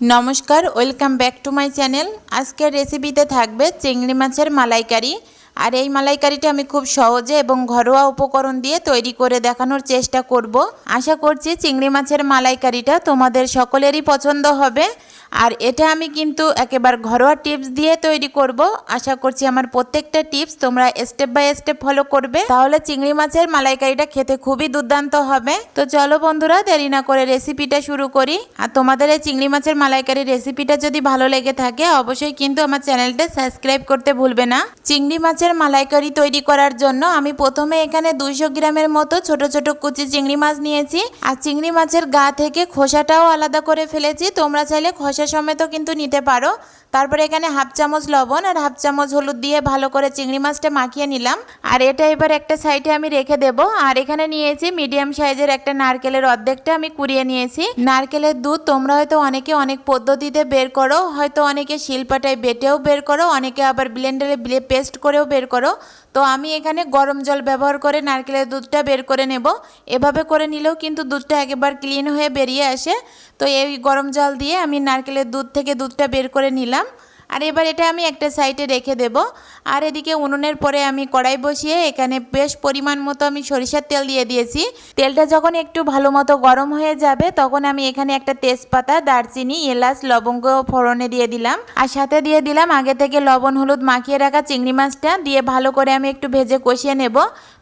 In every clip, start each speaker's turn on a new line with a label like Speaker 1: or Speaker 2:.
Speaker 1: নমস্কার, welcome back to my channel. আজকের রেসিপিতে থাকবে চিংড়ি মাছের মালাইকারি। আর এই মালাইকারিটা আমি খুব সহজে এবং ঘরোয়া উপকরণ দিয়ে তৈরি করে দেখানোর চেষ্টা করব। আশা করছি চিংড়ি মাছের মালাইকারিটা তোমাদের সকলেরই পছন্দ হবে। আর এটা আমি কিন্তু একেবারে ঘরোয়া টিপস দিয়ে তৈরি করব। আশা করছি আমার প্রত্যেকটা টিপস তোমরা স্টেপ বাই স্টেপ ফলো করবে। তাহলে চিংড়ি মাছের মালাইকারিটা খেতে খুবই দুর্দান্ত হবে। তো চলো বন্ধুরা, দেরি না করে রেসিপিটা শুরু করি। আর তোমাদের এই চিংড়ি মাছের মালাইকারি রেসিপিটা যদি ভালো লেগে থাকে, অবশ্যই কিন্তু আমার চ্যানেলটা সাবস্ক্রাইব করতে ভুলবে না। চিংড়ি মাছের মালাইকারি তৈরি করার জন্য আমি প্রথমে এখানে দুইশো গ্রামের মতো ছোট ছোট কুচি চিংড়ি মাছ নিয়েছি। আর চিংড়ি মাছের গা থেকে খোসাটাও আলাদা করে ফেলেছি। তোমরা চাইলে খোসা সমেতও কিন্তু নিতে পারো। তারপরে এখানে হাফ চামচ লবণ আর হাফ চামচ হলুদ দিয়ে ভালো করে চিংড়ি মাছটা মাখিয়ে নিলাম। আর এটা এবার একটা সাইডে আমি রেখে দেব। আর এখানে নিয়েছি মিডিয়াম সাইজের একটা নারকেলের অর্ধেকটা আমি কুড়িয়ে নিয়েছি। নারকেলের দুধ তোমরা হয়তো অনেকে অনেক পদ্ধতিতে বের করো, হয়তো অনেকে শিলপাটায় বেটেও বের করো, অনেকে আবার ব্লেন্ডারে পেস্ট করেও বের করো। তো আমি এখানে গরম জল ব্যবহার করে নারকেলের দুধটা বের করে নেব। এভাবে করে নিলেও কিন্তু দুধটা একেবারে ক্লিন হয়ে বেরিয়ে আসে। তো এই গরম জল দিয়ে আমি নারকেলের দুধ থেকে দুধটা বের করে নিলাম। আর এবার এটা আমি একটা সাইডে রেখে দেব। আর এদিকে উনুনের পরে আমি কড়াই বসিয়ে এখানে বেশ পরিমাণ মতো আমি সরিষার তেল দিয়ে দিয়েছি। তেলটা যখন একটু ভালো মতো গরম হয়ে যাবে, তখন আমি এখানে একটা তেজপাতা, দারচিনি, এলাচ, লবঙ্গ ফোড়নে দিয়ে দিলাম। আর সাথে দিয়ে দিলাম আগে থেকে লবণ, হলুদ মাখিয়ে রাখা চিংড়ি মাছটা। দিয়ে ভালো করে আমি একটু ভেজে কষিয়ে নেব।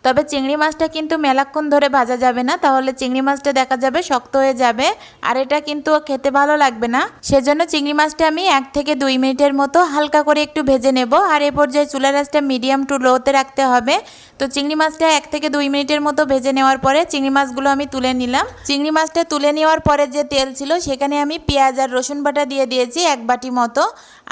Speaker 1: তবে চিংড়ি মাছটা কিন্তু মেলাক্ষণ ধরে ভাজা যাবে না, তাহলে চিংড়ি মাছটা দেখা যাবে শক্ত হয়ে যাবে। আর এটা কিন্তু খেতে ভালো লাগবে না। সেজন্য চিংড়ি মাছটা আমি এক থেকে দুই মিনিটের মতো হালকা করে একটু ভেজে নেব। আর এ পর্যায়ে চুলা রাসটা মিডিয়াম টু লোতে রাখতে হবে। তো চিংড়ি মাছটা এক থেকে দুই মিনিটের মতো ভেজে নেওয়ার পরে চিংড়ি মাছগুলো আমি তুলে নিলাম। চিংড়ি মাছটা তুলে নেওয়ার পরে যে তেল ছিল, সেখানে আমি পেঁয়াজ আর রসুন বাটা দিয়ে দিয়েছি এক বাটি মতো।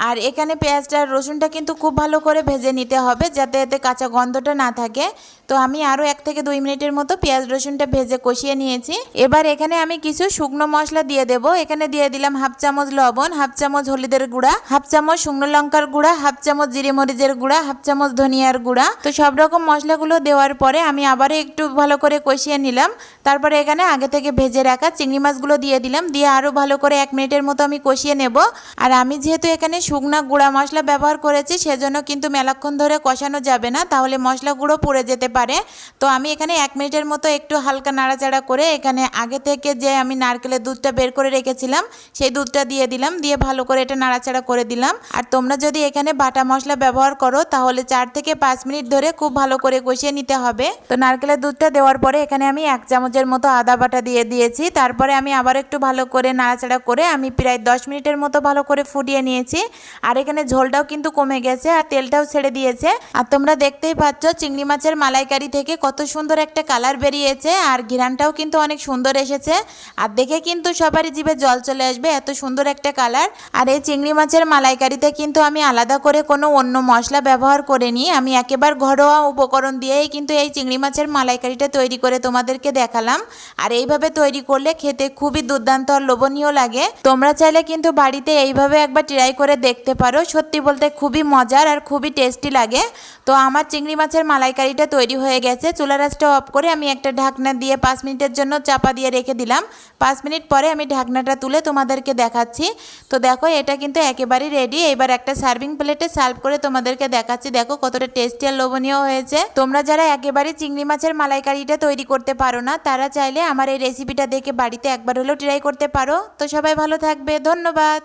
Speaker 1: আর এখানে পেঁয়াজটা আর রসুনটা কিন্তু খুব ভালো করে ভেজে নিতে হবে, যাতে এতে কাঁচা গন্ধটা না থাকে। তো আমি আরও এক থেকে দুই মিনিটের মতো পেঁয়াজ রসুনটা ভেজে কষিয়ে নিয়েছি। এবার এখানে আমি কিছু শুকনো মশলা দিয়ে দেবো। এখানে দিয়ে দিলাম হাফ চামচ লবণ, হাফ চামচ হলুদের গুঁড়া, হাফ চামচ শুকনো লঙ্কার গুঁড়া, হাফ চামচ জিরে মরিচের গুঁড়া, হাফ চামচ ধনিয়ার গুঁড়া। তো সব রকম মশলাগুলো দেওয়ার পরে আমি আবারও একটু ভালো করে কষিয়ে নিলাম। তারপরে এখানে আগে থেকে ভেজে রাখা চিংড়ি মাছগুলো দিয়ে দিলাম। দিয়ে আরও ভালো করে এক মিনিটের মতো আমি কষিয়ে নেব। আর আমি যেহেতু এখানে শুকনা গুঁড়া মশলা ব্যবহার করেছি, সেজন্য কিন্তু মেলাক্ষণ ধরে কষানো যাবে না। তাহলে মশলা গুঁড়ো পুড়ে যেতে পারে। তো আমি এখানে এক মিনিটের মতো একটু হালকা নাড়াচাড়া করে এখানে আগে থেকে যে আমি নারকেলের দুধটা বের করে রেখেছিলাম, সেই দুধটা দিয়ে দিলাম। দিয়ে ভালো করে এটা নাড়াচাড়া করে দিলাম। আর তোমরা যদি এখানে বাটা মশলা ব্যবহার করো, তাহলে চার থেকে পাঁচ মিনিট ধরে খুব ভালো করে কষিয়ে নিতে হবে। তো নারকেলের দুধটা দেওয়ার পরে এখানে আমি এক চামচের মতো আদা বাটা দিয়ে দিয়েছি। তারপরে আমি আবার একটু ভালো করে নাড়াচাড়া করে আমি প্রায় দশ মিনিটের মতো ভালো করে ফুটিয়ে নিয়েছি। আর এখানে ঝোলটাও কিন্তু কমে গেছে আর তেলটাও ছেড়ে দিয়েছে। আর তোমরা দেখতেই পাচ্ছ চিংড়ি মাছের মালাইকারি থেকে কত সুন্দর একটা কালার বেরিয়েছে আর ঘিরানটাও কিন্তু অনেক সুন্দর এসেছে। আর দেখে কিন্তু সবারই জিভে জল চলে আসবে, এত সুন্দর একটা কালার। আর এই চিংড়ি মাছের মালাইকারিতে কিন্তু আমি আলাদা করে কোনো অন্য মশলা ব্যবহার করিনি আমি একেবারে ঘরোয়া উপকরণ দিয়েই কিন্তু এই চিংড়ি মাছের মালাইকারিটা তৈরি করে তোমাদেরকে দেখালাম। আর এইভাবে তৈরি করলে খেতে খুবই দুর্দান্ত আর লোভনীয় লাগে। তোমরা চাইলে কিন্তু বাড়িতে এইভাবে একবার ট্রাই করে দেখতে পারো। সত্যি বলতে খুবই মজার আর খুবই টেস্টি লাগে। তো আমার চিংড়ি মাছের মালাইকারিটা তৈরি হয়ে গেছে। চুলা রাসটা অফ করে আমি একটা ঢাকনা দিয়ে পাঁচ মিনিটের জন্য চাপা দিয়ে রেখে দিলাম। পাঁচ মিনিট পরে আমি ঢাকনাটা তুলে তোমাদেরকে দেখাচ্ছি। তো দেখো এটা কিন্তু একেবারেই রেডি এবার একটা সার্ভিং প্লেটে সার্ভ করে তোমাদেরকে দেখাচ্ছি। দেখো কতটা টেস্টি আর লোভনীয় হয়েছে। তোমরা যারা একেবারে চিংড়ি মাছের মালাইকারিটা তৈরি করতে পারো না, তারা চাইলে আমার এই রেসিপিটা দেখে বাড়িতে একবার হলেও ট্রাই করতে পারো। তো সবাই ভালো থাকবে। ধন্যবাদ।